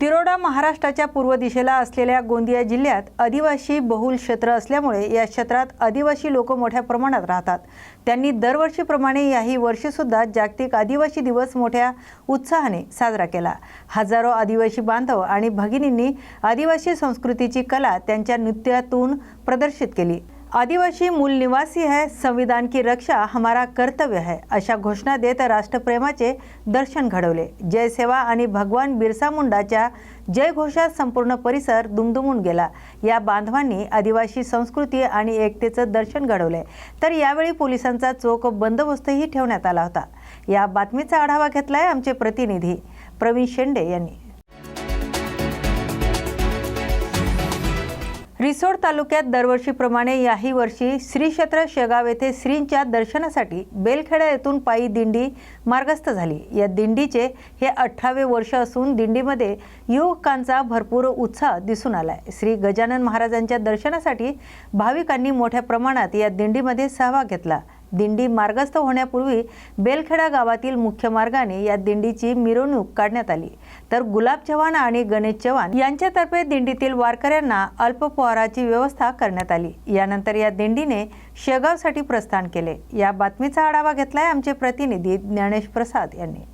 तिरोडा महाराष्ट्राच्या पूर्व दिशेला असलेल्या गोंदिया जिल्ह्यात आदिवासी बहुल क्षेत्र असल्यामुळे या क्षेत्रात आदिवासी लोक मोठ्या प्रमाणात राहतात. त्यांनी दरवर्षीप्रमाणे याही वर्षीसुद्धा जागतिक आदिवासी दिवस मोठ्या उत्साहाने साजरा केला. हजारो आदिवासी बांधव आणि भगिनींनी आदिवासी संस्कृतीची कला त्यांच्या नृत्यातून प्रदर्शित केली. आदिवासी मूल निवासी है संविधान की रक्षा हमारा कर्तव्य है अशा घोषणा देत राष्ट्रप्रेमाचे दर्शन घडवले. जय सेवा आणि भगवान बिरसा मुंडाच्या जय घोषात संपूर्ण परिसर दुमदुमून गेला. या बांधवांनी आदिवासी संस्कृती आणि एकतेचं दर्शन घडवले. तर यावेळी पोलिसांचा चोख बंदोबस्तही ठेवण्यात आला होता. या बातमीचा आढावा घेतलाय आमचे प्रतिनिधी प्रवीण शेंडे यांनी. रिसोड तालुक्यात दरवर्षीप्रमाणे याही वर्षी श्रीक्षेत्र शेगाव येथे श्रींच्या दर्शनासाठी बेलखेडा येथून पायी दिंडी मार्गस्थ झाली. या दिंडीचे हे अठरावे वर्ष असून दिंडीमध्ये युवकांचा भरपूर उत्साह दिसून आलाय. श्री गजानन महाराजांच्या दर्शनासाठी भाविकांनी मोठ्या प्रमाणात या दिंडीमध्ये सहभाग घेतला. दिंडी मार्गस्थ होण्यापूर्वी बेलखेडा गावातील मुख्य मार्गाने या दिंडीची मिरवणूक काढण्यात आली. तर गुलाब चव्हाण आणि गणेश चव्हाण यांच्यातर्फे दिंडीतील वारकऱ्यांना अल्पपहाराची व्यवस्था करण्यात आली. यानंतर या दिंडीने शेगावसाठी प्रस्थान केले. या बातमीचा आढावा घेतलाय आमचे प्रतिनिधी ज्ञानेश प्रसाद यांनी.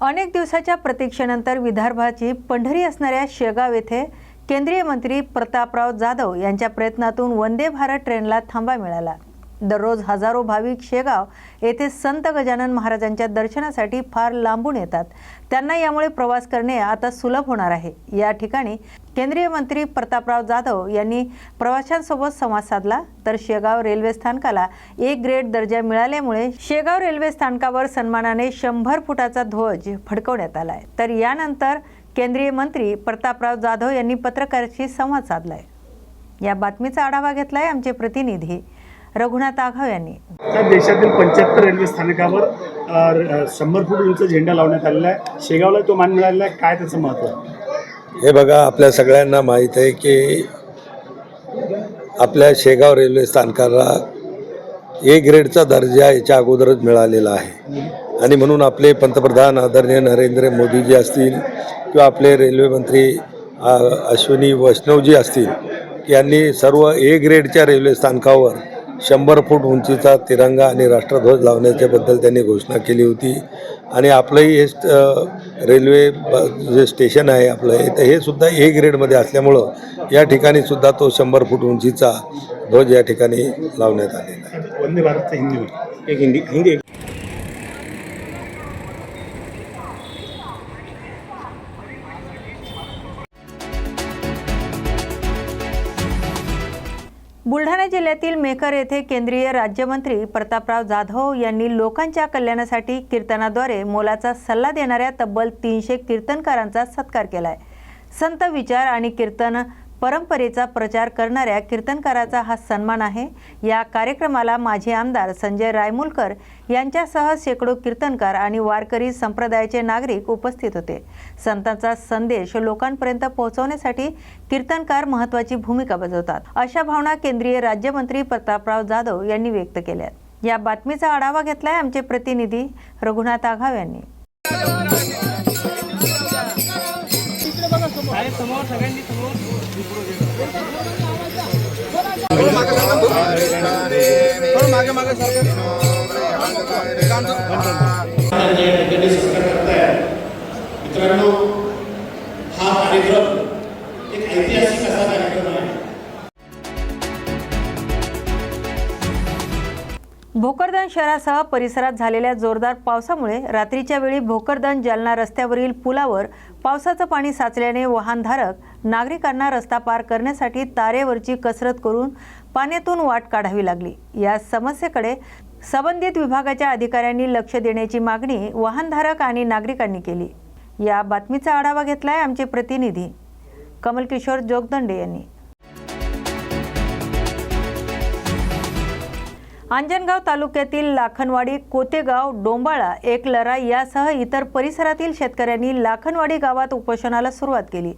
अनेक दिवसाच्या प्रतीक्षेनंतर विदर्भाची पंढरी असणाऱ्या शेगाव येथे केंद्रीय मंत्री प्रतापराव जाधव यांच्या प्रयत्नातून वंदे भारत ट्रेनला थांबा मिळाला. दररोज हजारो भाविक शेगाव येथे संत गजानन महाराजांच्या दर्शनासाठी फार लांबून येतात. त्यांना यामुळे प्रवास करणे आता सुलभ होणार आहे. या ठिकाणी केंद्रीय मंत्री प्रतापराव जाधव यांनी प्रवाशांसोबत संवाद साधला. तर शेगाव रेल्वे स्थानकाला ए ग्रेड दर्जा मिळाल्यामुळे शेगाव रेल्वे स्थानकावर सन्मानाने शंभर फुटाचा ध्वज फडकवण्यात आलाय. तर यानंतर केंद्रीय मंत्री प्रतापराव जाधव यांनी पत्रकारांशी संवाद साधलाय. या बातमीचा आढावा घेतलाय आमचे प्रतिनिधी रघुनाथ आघाव यांनी. त्या देशातील पंच्याहत्तर रेल्वे स्थानकावर शंभर फूट उंच झेंडा लावण्यात आलेला आहे. शेगावला तो मान मिळालेला आहे. काय त्याचं महत्त्व आहे? हे बघा आपल्या सगळ्यांना माहीत आहे की आपल्या शेगाव रेल्वे स्थानकाला ए ग्रेडचा दर्जा याच्या अगोदरच मिळालेला आहे. आणि म्हणून आपले पंतप्रधान आदरणीय नरेंद्र मोदीजी असतील किंवा आपले रेल्वे मंत्री अश्विनी वैष्णवजी असतील यांनी सर्व ए ग्रेडच्या रेल्वे स्थानकावर शंभर फूट उंचीचा तिरंगा आणि राष्ट्रध्वज लावण्याच्याबद्दल त्यांनी घोषणा केली होती. आणि आपलंही हे रेल्वे जे स्टेशन आहे आपलं हे तर हे सुद्धा ए ग्रेडमध्ये असल्यामुळं या ठिकाणी सुद्धा तो शंभर फूट उंचीचा ध्वज या ठिकाणी लावण्यात आलेला आहे. वंदे भारतचं हिंदी हिंदी हिंदी. बुलढाणा जिल्ह्यातील मेकर येथे केंद्रीय राज्यमंत्री प्रतापराव जाधव यांनी लोकांच्या कल्याणासाठी कीर्तनाद्वारे मोलाचा सल्ला देणाऱ्या तब्बल तीनशे कीर्तनकारांचा सत्कार केलाय. संत विचार आणि कीर्तन परंपरेचा प्रचार करणाऱ्या कीर्तनकाराचा हा सन्मान आहे. या कार्यक्रमाला माजी आमदार संजय रायमुलकर यांच्यासह शेकडो कीर्तनकार आणि वारकरी संप्रदायाचे नागरिक उपस्थित होते. संतांचा संदेश लोकांपर्यंत पोहोचवण्यासाठी कीर्तनकार महत्त्वाची भूमिका बजावतात. अशा भावना केंद्रीय राज्यमंत्री प्रतापराव जाधव यांनी व्यक्त केल्या या बातमीचा आढावा घेतलाय आमचे प्रतिनिधी रघुनाथ आघाव यांनी. मित्रांनो हा कार्यक्रम एक ऐतिहासिक असा भोकरदन शहरासह परिसरात झालेल्या जोरदार पावसामुळे रात्रीच्या वेळी भोकरदन जालना रस्त्यावरील पुलावर पावसाचं पाणी साचल्याने वाहनधारक नागरिकांना रस्ता पार करण्यासाठी तारेवरची कसरत करून पाण्यातून वाट काढावी लागली. या समस्येकडे संबंधित विभागाच्या अधिकाऱ्यांनी लक्ष देण्याची मागणी वाहनधारक आणि नागरिकांनी केली. या बातमीचा आढावा घेतलाय आमचे प्रतिनिधी कमलकिशोर जोगदंडे यांनी. अंजनगाव तालुक्यातील लाखनवाडी कोतेगाव डोंबाळा एकलरा यासह इतर परिसरातील शेतकऱ्यांनी लाखनवाडी गावात उपोषणाला सुरुवात केली.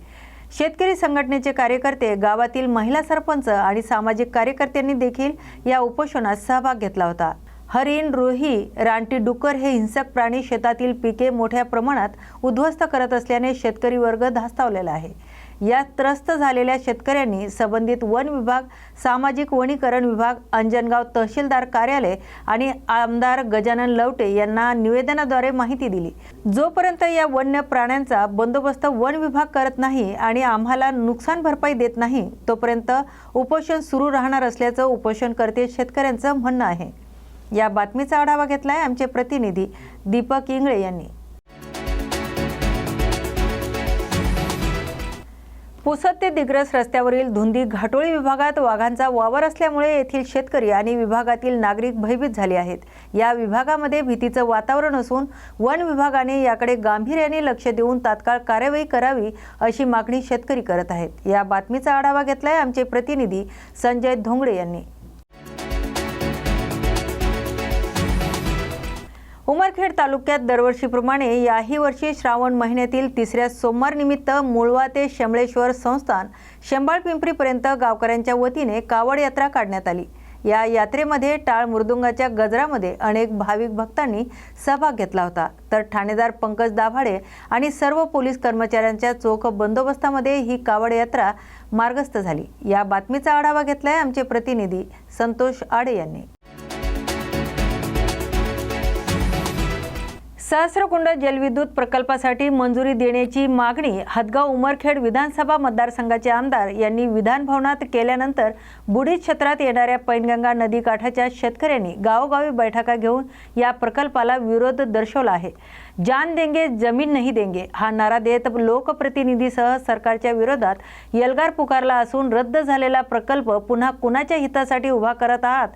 शेतकरी संघटनेचे कार्यकर्ते गावातील महिला सरपंच आणि सामाजिक कार्यकर्त्यांनी देखील या उपोषणात सहभाग घेतला होता. हरिण रोही रानटी डुक्कर हे हिंसक प्राणी शेतातील पिके मोठ्या प्रमाणात उद्ध्वस्त करत असल्याने शेतकरी वर्ग धास्तावलेला आहे. यात त्रस्त झालेल्या शेतकऱ्यांनी संबंधित वन विभाग सामाजिक वनीकरण विभाग अंजनगाव तहसीलदार कार्यालय आणि आमदार गजानन लवटे यांना निवेदनाद्वारे माहिती दिली. जोपर्यंत या वन्य प्राण्यांचा बंदोबस्त वन विभाग करत नाही आणि आम्हाला नुकसान भरपाई देत नाही तोपर्यंत उपोषण सुरू राहणार असल्याचं उपोषणकर्ते शेतकऱ्यांचं म्हणणं आहे. या बातमीचा आढावा घेतलाय आमचे प्रतिनिधी दीपक इंगळे यांनी. पुसद ते दिग्रस रस्त्यावरील धुंदी घाटोळी विभागात वाघांचा वावर असल्यामुळे येथील शेतकरी आणि विभागातील नागरिक भयभीत झाले आहेत. या विभागामध्ये भीतीचं वातावरण असून वन विभागाने याकडे गांभीर्याने लक्ष देऊन तात्काळ कार्यवाही करावी अशी मागणी शेतकरी करत आहेत. या बातमीचा आढावा घेतलाय आमचे प्रतिनिधी संजय धोंगडे यांनी. उमरखेड तालुक्यात दरवर्षीप्रमाणे याही वर्षी श्रावण महिन्यातील तिसऱ्या सोमवार निमित्त मुळवा ते शमळेश्वर संस्थान शंबाळ पिंपरीपर्यंत गावकऱ्यांच्या वतीने कावड यात्रा काढण्यात आली. या यात्रेमध्ये टाळ मृदुंगाच्या गजरामध्ये अनेक भाविक भक्तांनी सहभाग घेतला होता. तर ठाणेदार पंकज दाभाडे आणि सर्व पोलीस कर्मचाऱ्यांच्या चोख बंदोबस्तामध्ये ही कावड यात्रा मार्गस्थ झाली. या बातमीचा आढावा घेतलाय आमचे प्रतिनिधी संतोष आडे यांनी. सहस्रकुंड जलविद्युत प्रकल्पासाठी मंजुरी देण्याची मागणी हदगाव उमरखेड विधानसभा मतदारसंघाचे आमदार यांनी विधानभवनात केल्यानंतर बुडीत क्षेत्रात येणाऱ्या पैनगंगा नदीकाठाच्या शेतकऱ्यांनी गावोगावी बैठका घेऊन या प्रकल्पाला विरोध दर्शवला आहे. जान देंगे जमीन नाही देंगे हा नारा देत लोकप्रतिनिधीसह सरकारच्या विरोधात यलगार पुकारला असून रद्द झालेला प्रकल्प पुन्हा कुणाच्या हितासाठी उभा करत आहात?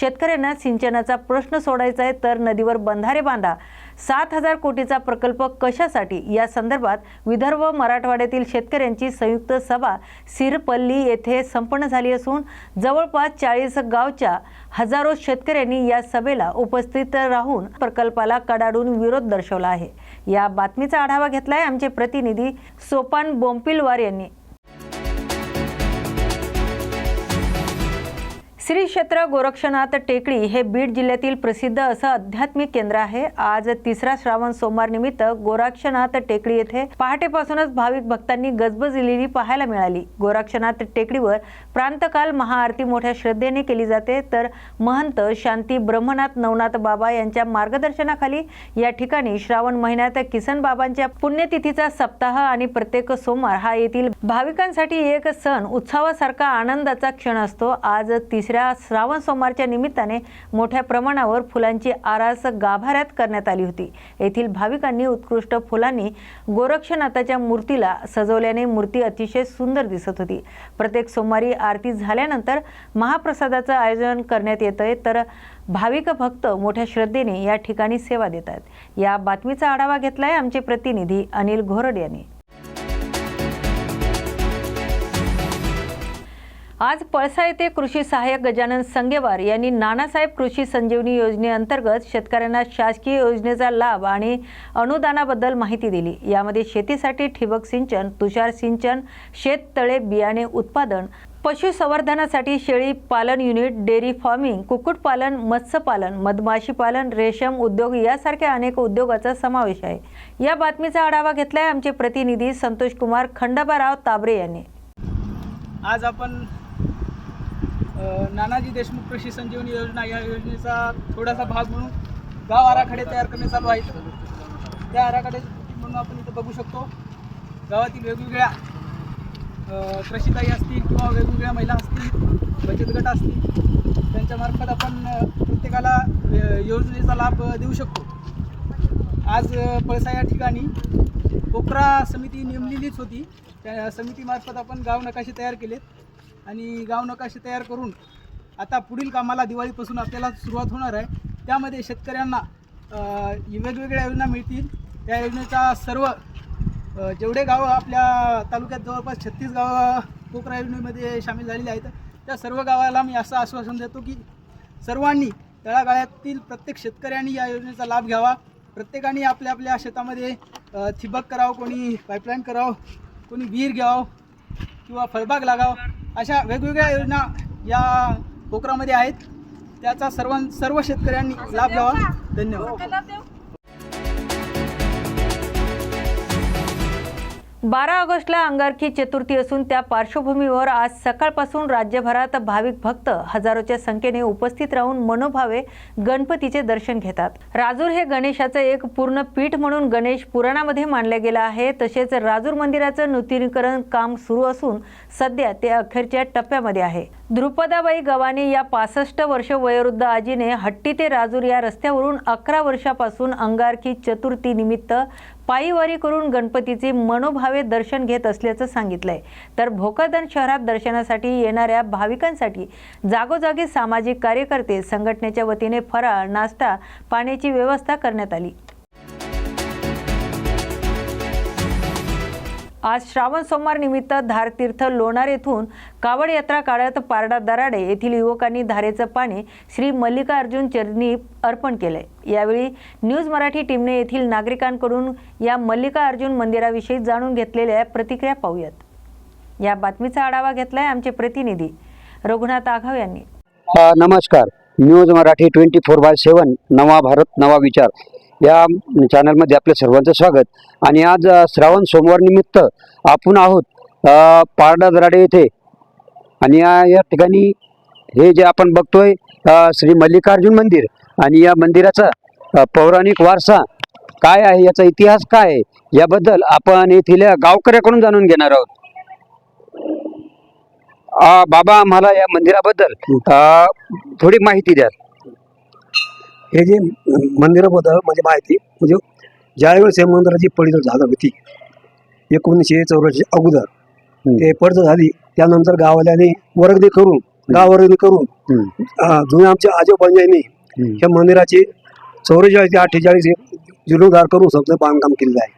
शेतकऱ्यांना सिंचनाचा प्रश्न सोडायचा आहे तर नदीवर बंधारे बांधा. सात हजार कोटीचा प्रकल्प कशासाठी? या संदर्भात विदर्भ मराठवाड्यातील शेतकऱ्यांची संयुक्त सभा सिरपल्ली येथे संपन्न झाली असून जवळपास चाळीस गावच्या हजारो शेतकऱ्यांनी या सभेला उपस्थित राहून प्रकल्पाला कडाडून विरोध दर्शवला आहे. या बातमीचा आढावा घेतलाय आमचे प्रतिनिधी सोपान बोंपिलवार यांनी. श्री क्षेत्र गोरक्षनाथ टेकडी हे बीड जिल्ह्यातील प्रसिद्ध असं आध्यात्मिक केंद्र आहे. आज तिसरा श्रावण सोमवार निमित्त गोरक्षनाथ टेकडी येथे पहाटेपासूनच भाविक भक्तांनी गजबजलेली पाहायला मिळाली. गोरक्षनाथ टेकडीवर प्रांतकाल महाआरती मोठ्या श्रद्धेने केली जाते. तर महंत शांती ब्रह्मनाथ नवनाथ बाबा यांच्या मार्गदर्शनाखाली या ठिकाणी श्रावण महिन्यात किसन बाबांच्या पुण्यतिथीचा सप्ताह आणि प्रत्येक सोमवार हा येथील भाविकांसाठी एक सण उत्सवासारखा आनंदाचा क्षण असतो. आज तिसऱ्या श्रावण सोमवारच्या निमित्ताने मोठ्या प्रमाणावर फुलांची आरास गाभाऱ्यात करण्यात आली होती. येथील भाविकांनी उत्कृष्ट फुलांनी गोरक्षनाथाच्या मूर्तीला सजवल्याने मूर्ती अतिशय सुंदर दिसत होती. प्रत्येक सोमवारी आरती झाल्यानंतर महाप्रसादाचं आयोजन करण्यात येतंय. तर भाविक भक्त मोठ्या श्रद्धेने या ठिकाणी सेवा देतात. या बातमीचा आढावा घेतलाय आमचे प्रतिनिधी अनिल घोरड यांनी. आज पळसा येथे कृषी सहाय्यक गजानन संगेवार यांनी नानासाहेब कृषी संजीवनी योजनेअंतर्गत शेतकऱ्यांना शासकीय योजनेचा लाभ आणि अनुदानाबद्दल माहिती दिली. यामध्ये शेतीसाठी ठिबक सिंचन तुषार सिंचन शेततळे बियाणे उत्पादन पशुसंवर्धनासाठी शेळी पालन युनिट डेअरी फार्मिंग कुक्कुटपालन मत्स्यपालन मधमाशी पालन रेशम उद्योग यासारख्या अनेक उद्योगाचा समावेश आहे. या बातमीचा आढावा घेतलाय आमचे प्रतिनिधी संतोष कुमार खंडबाराव ताबरे यांनी. आज आपण नानाजी देशमुख कृषी संजीवनी योजना या योजनेचा थोडासा भाग म्हणून गाव आराखडे तयार करणे चालू आहे त्या आराखडे म्हणून आपण इथं बघू शकतो. गावातील वेगवेगळ्या कृषीताई असतील किंवा वेगवेगळ्या महिला असतील बचत गट असतील त्यांच्यामार्फत आपण प्रत्येकाला योजनेचा लाभ देऊ शकतो. आज पळसा या ठिकाणी पोकरा समिती नेमलेलीच होती. त्या समितीमार्फत आपण गाव नकाशे तयार केलेत. आणि गाव नकाशे तयार करून आता पुढील कामाला दिवाळीपासून आपल्याला सुरुवात होणार आहे. त्यामध्ये शेतकऱ्यांना वेगवेगळ्या योजना मिळतील. त्या योजनेचा सर्व जेवढे गावं आपल्या तालुक्यात जवळपास छत्तीस गावं पोकरा योजनेमध्ये सामील झालेली आहेत त्या सर्व गावाला मी असं आश्वासन देतो की सर्वांनी तळागाळ्यातील प्रत्येक शेतकऱ्यांनी या योजनेचा लाभ घ्यावा. प्रत्येकाने आपल्या आपल्या शेतामध्ये ठिबक करावं कोणी पाईपलाईन करावं कोणी विहीर घ्यावं किंवा फळबाग लागावं. अशा वेगवेगळ्या योजना या पोखरामध्ये आहेत. त्याचा सर्वां सर्व शेतकऱ्यांनी लाभ घ्यावा. धन्यवाद. बारा ऑगस्टला अंगारकी चतुर्थी असून त्या पार्श्वभूमीवर आज सकाळपासून राज्यभरात भाविक भक्त हजारोच्या संख्येने उपस्थित राहून मनोभावे गणपतीचे दर्शन घेतात. राजूर हे गणेशाचं एक पूर्ण पीठ म्हणून गणेश पुराणामध्ये मानले गेलं आहे. तसेच राजूर मंदिराचं नूतनीकरण काम सुरू असून सध्या ते अखेरच्या टप्प्यामध्ये आहे. द्रुपदाबाई गवानी या पासष्ट वर्ष वयोवृद्ध आजीने हट्टी ते राजूर या रस्त्यावरून अकरा वर्षापासून अंगारकी चतुर्थी निमित्त पायीवारी करून गणपतीचे मनोभावे दर्शन घेत असल्याचं सांगितलंय. तर भोकरदन शहरात दर्शनासाठी येणाऱ्या भाविकांसाठी जागोजागी सामाजिक कार्यकर्ते संघटनेच्या वतीने फराळ नाश्ता पाण्याची व्यवस्था करण्यात आली. आज श्रावण सोमवार निमित्त धारतीर्थ लोणार येथून कावड यात्रा काढत पारडा दराडे येथील युवकांनी धारेचं पाणी श्री मल्लिकार्जुन चरणी अर्पण केलंय. यावेळी न्यूज मराठी टीमने येथील नागरिकांकडून या मल्लिकार्जुन मंदिराविषयी जाणून घेतलेल्या प्रतिक्रिया पाहूयात. या बातमीचा आढावा घेतलाय आमचे प्रतिनिधी रघुनाथ आघाव यांनी. नमस्कार. News Marathi twenty four by seven नवा भारत नवा विचार. या चॅनलमध्ये आपल्या सर्वांचं स्वागत. आणि आज श्रावण सोमवार निमित्त आपण आहोत पारडा दराडे येथे. आणि या या ठिकाणी हे जे आपण बघतोय श्री मल्लिकार्जुन मंदिर आणि या मंदिराचा पौराणिक वारसा काय आहे याचा इतिहास काय आहे याबद्दल आपण येथील गावकऱ्याकडून जाणून घेणार आहोत. बाबा आम्हाला या मंदिराबद्दल थोडी माहिती द्या हे जे मंदिराबद्दल म्हणजे माहिती म्हणजे ज्यावेळेस या मंदिराची पडझड झाली होती एकोणीसशे चौऱ्याऐंशी अगोदर ते पडझड झाली. त्यानंतर गावाल्याने वर्गणी करून गाव वर्गणी करून जुन्या आमच्या आजोबांनी हम्म. ह्या मंदिराचे चौवेचाळीस ते अठ्ठेचाळीस जीर्णोद्धार करून सगळं बांधकाम केलेलं आहे.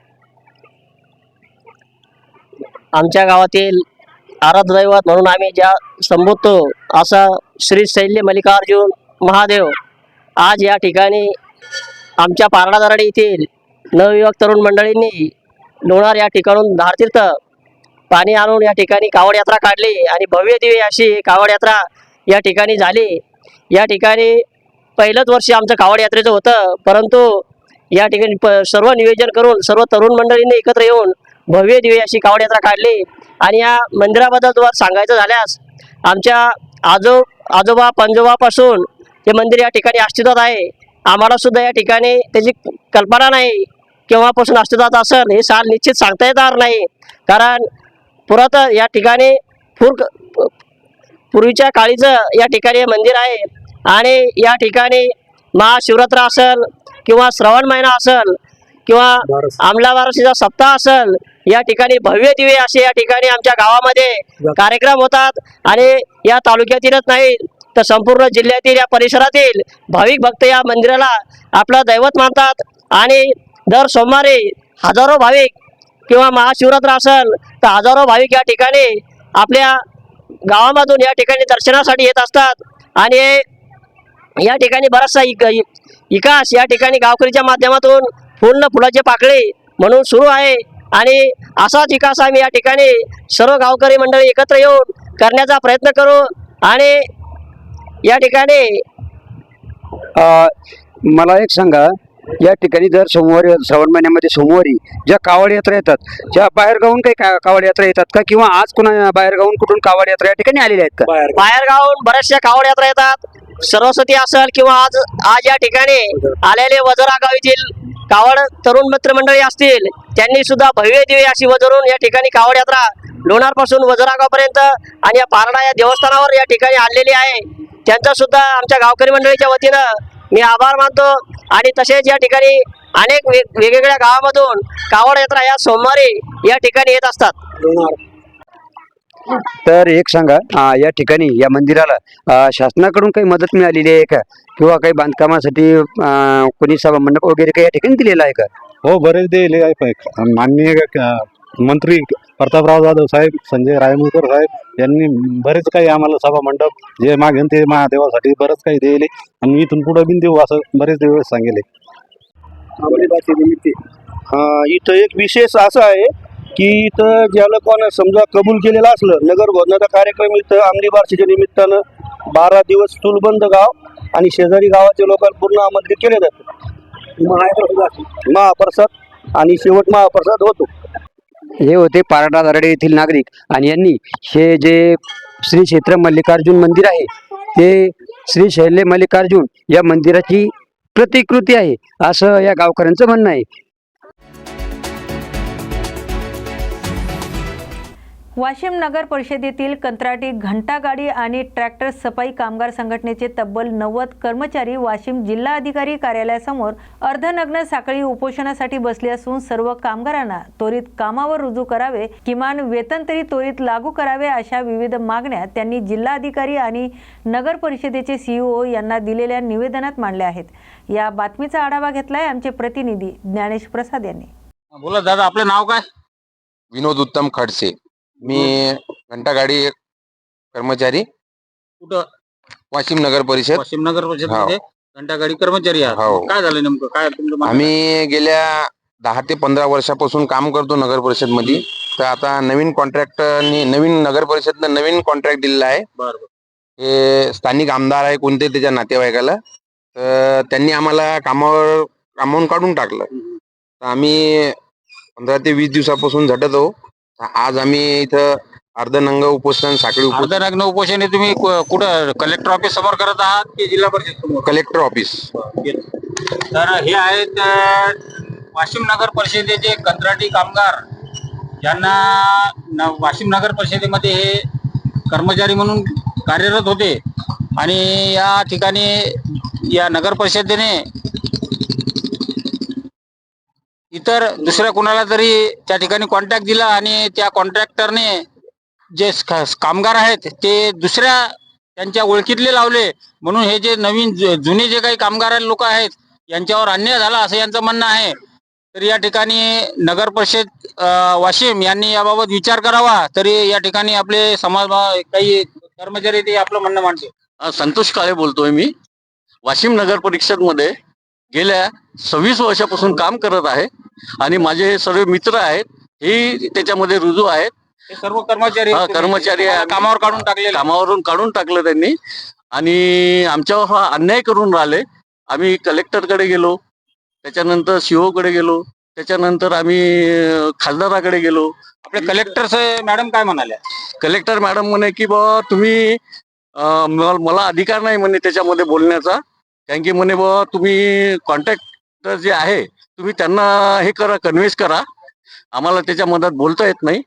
आमच्या गावातील आराध दैवत म्हणून आम्ही ज्या संबोधतो असा श्री शैल्य मल्लिकार्जुन महादेव आज या ठिकाणी आमच्या पारडादराडे येथील नवयुवक तरुण मंडळींनी लोणार या ठिकाणून धारतीर्थ पाणी आणून या ठिकाणी कावड यात्रा काढली आणि भव्य दिव्य अशी कावड यात्रा या ठिकाणी झाली. या ठिकाणी पहिलंच वर्ष आमचं कावड यात्रेचं होतं परंतु या ठिकाणी प सर्व नियोजन करून सर्व तरुण मंडळींनी एकत्र येऊन भव्य दिव्य अशी कावड यात्रा काढली. आणि या मंदिराबद्दल तुम्हाला सांगायचं झाल्यास आमच्या आजो आजोबा पंजोबापासून हे मंदिर या ठिकाणी अस्तित्वात आहे. आम्हाला सुद्धा या ठिकाणी त्याची कल्पना नाही केव्हापासून अस्तित्वात असेल हे साल निश्चित सांगता येणार नाही. कारण पुरातन या ठिकाणी पूर पूर्वीच्या काळीचं या ठिकाणी हे मंदिर आहे. आणि या ठिकाणी महाशिवरात्र असेल किंवा श्रावण महिना असेल किंवा आमला बारशीचा सप्ताह असेल या ठिकाणी भव्य दिवे असे या ठिकाणी आमच्या गावामध्ये कार्यक्रम होतात आणि या तालुक्यातीलच नाही. तर संपूर्ण जिल्ह्यातील या परिसरातील भाविक भक्त या मंदिराला आपलं दैवत मानतात. आणि दर सोमवारी हजारो भाविक किंवा महाशिवरात्र असेल तर हजारो भाविक या ठिकाणी आपल्या गावामधून या ठिकाणी दर्शनासाठी येत असतात. आणि या ठिकाणी बराचसा इक विकास या ठिकाणी गावकरीच्या माध्यमातून पूर्ण फुलाचे पाकळे म्हणून सुरू आहे. आणि असाच विकास आम्ही या ठिकाणी सर्व गावकरी मंडळी एकत्र येऊन करण्याचा प्रयत्न करू. आणि या ठिकाणी मला एक सांगा या ठिकाणी दर सोमवारी श्रावण महिन्यामध्ये सोमवारी ज्या कावड यात्रा येतात ज्या बाहेर गावून काही का- कावड यात्रा येतात का? किंवा आज कुणा बाहेर गावून कुठून कावड यात्रा या ठिकाणी आलेल्या आहेत का? बाहेर गावून. बऱ्याचशा कावड यात्रा येतात. सरस्वती असेल किंवा आज आज या ठिकाणी आलेले वजरा गाव येथील कावड तरुण मित्र मंडळी असतील त्यांनी सुद्धा भव्य दिवे अशी वजरून या ठिकाणी कावड यात्रा लोणार पासून वजरागावपर्यंत आणि या पारडा या देवस्थानावर या ठिकाणी आणलेली आहे. त्यांचा सुद्धा आमच्या गावकरी मंडळीच्या वतीनं मी आभार मानतो. आणि तसेच या ठिकाणी अनेक वेग वेगवेगळ्या गावामधून कावड यात्रा या सोमवारी या ठिकाणी येत असतात. तर एक सांगा या ठिकाणी या मंदिराला शासनाकडून काही मदत मिळालेली आहे का? किंवा काही बांधकामासाठी कोणी सभा मंडप वगैरे काही या ठिकाणी दिलेला आहे का? हो बरेच दिले आहे पण माननीय क- मंत्री प्रतापराव जाधव साहेब संजय रायमुलकर साहेब यांनी बरेच काही आम्हाला सभा मंडप जे मागेन ते महादेवासाठी बरंच काही दिले आणि मी इथून पुढे बिन देऊ असं बरेच दिवस सांगेले. इथं एक विशेष असं आहे की इथं ज्या लोकांना समजा कबूल केलेलं असलं नगर भोजनाचा कार्यक्रम इथं अंमली बारशीच्या निमित्तानं बारा दिवस चूलबंद गाव आणि शेजारी गावाच्या लोकांना पूर्ण आमंत्रित केले जाते महाप्रसाद आणि शेवट महाप्रसाद होतो. हे होते पारडा दराडे येथील नागरिक आणि यांनी हे जे श्री क्षेत्र मल्लिकार्जुन मंदिर आहे ते श्री शैल्य मल्लिकार्जुन या मंदिराची प्रतिकृती आहे असं या गावकऱ्यांचं म्हणणं आहे. वाशिम नगर परिषदेतील कंत्राटी घंटागाडी आणि ट्रॅक्टर सफाई कामगार संघटनेचे तब्बल नव्वद कर्मचारी वाशिम जिल्हा अधिकारी कार्यालयासमोर अर्धनग्न साखळी उपोषणासाठी बसले असून सर्व कामगारांना त्वरित कामावर रुजू करावे किमान वेतन तरी त्वरित लागू करावे अशा विविध मागण्या त्यांनी जिल्हाधिकारी आणि नगर परिषदेचे सीईओ यांना दिलेल्या निवेदनात मांडल्या आहेत. या बातमीचा आढावा घेतलाय आमचे प्रतिनिधी ज्ञानेश प्रसाद यांनी. बोला दादा आपलं नाव काय? विनोद उत्तम खडसे. मी घंटागाडी कर्मचारी. कुठं? वाशिम नगर परिषद. वाशिम नगर परिषद हो. मध्ये घंटागाडी कर्मचारी आहात. हो. काय झालं नेमकं? काय तुमचं म्हणणं? आम्ही गेल्या दहा ते पंधरा वर्षापासून काम करतो नगर परिषदमध्ये तर आता नवीन कॉन्ट्रॅक्टरनी नवीन नगर परिषदनं नवीन कॉन्ट्रॅक्ट दिलेला आहे. बरं बरं. हे स्थानिक आमदार आहे कोणते त्याच्या नातेवाईकाला. तर त्यांनी आम्हाला कामावर कामावून काढून टाकलं. तर आम्ही पंधरा ते वीस दिवसापासून झटत आहो आज आम्ही इथं अर्धनंग उपोषण साखळी उपोषण अर्धनग्न उपोषण हे तुम्ही कु- कुठं कलेक्टर ऑफिस समोर करत आहात की जिल्हा परिषद समोर? कलेक्टर ऑफिस तर हे आहेत अं, वाशिम नगर परिषदेचे कंत्राटी कामगार. ज्यांना न- वाशिम नगर परिषदेमध्ये हे कर्मचारी म्हणून कार्यरत होते. आणि या ठिकाणी या नगर परिषदेने इतर दुसऱ्या कुणाला तरी त्या ठिकाणी कॉन्ट्रॅक्ट दिला आणि त्या कॉन्ट्रॅक्टरने जे कामगार आहेत ते दुसऱ्या त्यांच्या ओळखीतले लावले. म्हणून हे जे नवीन जुने जे काही कामगार लोक आहेत यांच्यावर अन्याय झाला असं यांचं म्हणणं आहे. तर या ठिकाणी नगर परिषद वाशिम यांनी याबाबत विचार करावा. तरी या ठिकाणी आपले समाज काही कर्मचारी ते आपलं म्हणणं मांडते संतोष काळे बोलतोय मी. वाशिम नगर परिषदमध्ये गेल्या सव्वीस वर्षापासून काम करत आहे आणि माझे हे सर्व मित्र आहेत हे त्याच्यामध्ये रुजू आहेत. हे सर्व कर्मचारी हा, कर्मचारी आहे. कामावर काढून टाकलेले कामावरून काढून टाकलं त्यांनी. आणि आमच्यावर हा अन्याय करून राहिले. आम्ही कलेक्टरकडे गेलो त्याच्यानंतर सीओ कडे गेलो त्याच्यानंतर आम्ही अ, खासदाराकडे गेलो. आपले कलेक्टर मॅडम काय म्हणाले कलेक्टर मॅडम म्हणे की बा तुम्ही अं, म- मला अधिकार नाही म्हणे त्याच्यामध्ये बोलण्याचा. कारण की म्हणे बा तुम्ही कॉन्टॅक्टर जे आहे तुम्ही त्यांना हे करा कन्व्हिन्स करा. आम्हाला त्याच्या मधात बोलता येत नाही.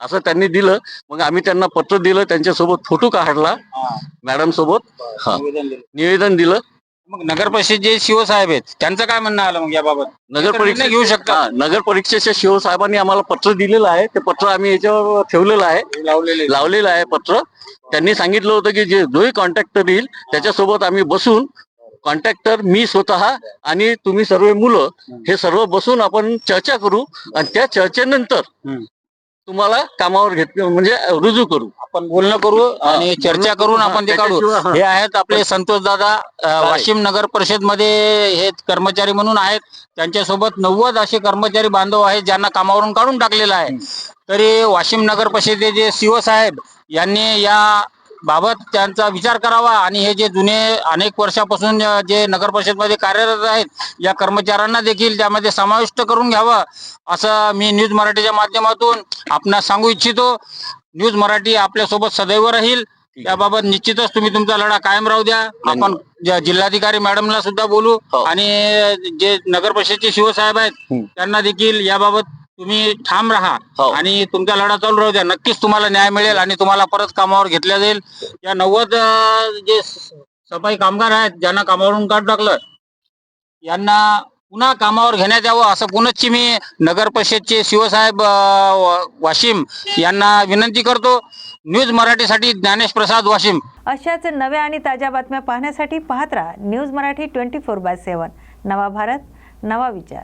असं त्यांनी दिलं. मग आम्ही त्यांना पत्र दिलं त्यांच्यासोबत फोटो काढला मॅडम सोबत. हा. निवेदन दिलं. मग नगर परिषद जे शिव साहेब आहेत त्यांचं काय म्हणणं आलं मग याबाबत? नगर निर्णय घेऊ शकता. नगर परीक्षेच्या शिव साहेबांनी आम्हाला पत्र दिलेलं आहे. ते पत्र आम्ही याच्यावर ठेवलेलं आहे. लावलेले. लावलेलं आहे पत्र. त्यांनी सांगितलं होतं की जे जोही कॉन्ट्रॅक्टर येईल त्याच्यासोबत आम्ही बसून कॉन्ट्रॅक्टर मी स्वतः आणि तुम्ही सर्व मुलं हे सर्व बसून आपण चर्चा करू आणि त्या चर्चेनंतर. तुम्हाला कामावर घेत म्हणजे रुजू करू. आपण बोलणं करू आणि चर्चा करून आपण ते काढू. हा. हे आहेत आपले संतोष दादा वाशिम नगर परिषदमध्ये हे कर्मचारी म्हणून आहेत. त्यांच्यासोबत नव्वद असे कर्मचारी बांधव आहेत ज्यांना कामावरून काढून टाकलेलं आहे. तरी वाशिम नगर परिषदेचे सीओ साहेब यांनी या बाबत त्यांचा विचार करावा आणि हे जे जुने अनेक वर्षापासून जे नगर परिषदमध्ये कार्यरत आहेत या कर्मचाऱ्यांना देखील त्यामध्ये समाविष्ट करून घ्यावं असं मी न्यूज मराठीच्या माध्यमातून आपणास सांगू इच्छितो न्यूज मराठी आपल्यासोबत सदैव राहील त्याबाबत निश्चितच तुम्ही तुमचा लढा कायम राहू द्या आपण जिल्हाधिकारी मॅडमला सुद्धा बोलू हो. आणि जे नगर परिषदचे शिवसाहेब आहेत. त्यांना देखील याबाबत तुम्ही ठाम राहा हो. आणि तुमचा लढा चालू राहू द्या. नक्कीच तुम्हाला न्याय मिळेल आणि तुम्हाला परत कामावर घेतल्या जाईल. या नव्वद अं, जे स- सफाई कामगार आहेत ज्यांना कामावरून काढून टाकलं यांना पुन्हा कामावर घेण्यात यावं असं पुनश्च मी नगर परिषदचे शिवसाहेब अं, वा- वाशिम यांना विनंती करतो. न्यूज मराठीसाठी ज्ञानेश प्रसाद वाशिम. अशाच नव्या आणि ताज्या बातम्या पाहण्यासाठी पाहत राहा news Marathi twenty four by seven. नवा भारत नवा विचार.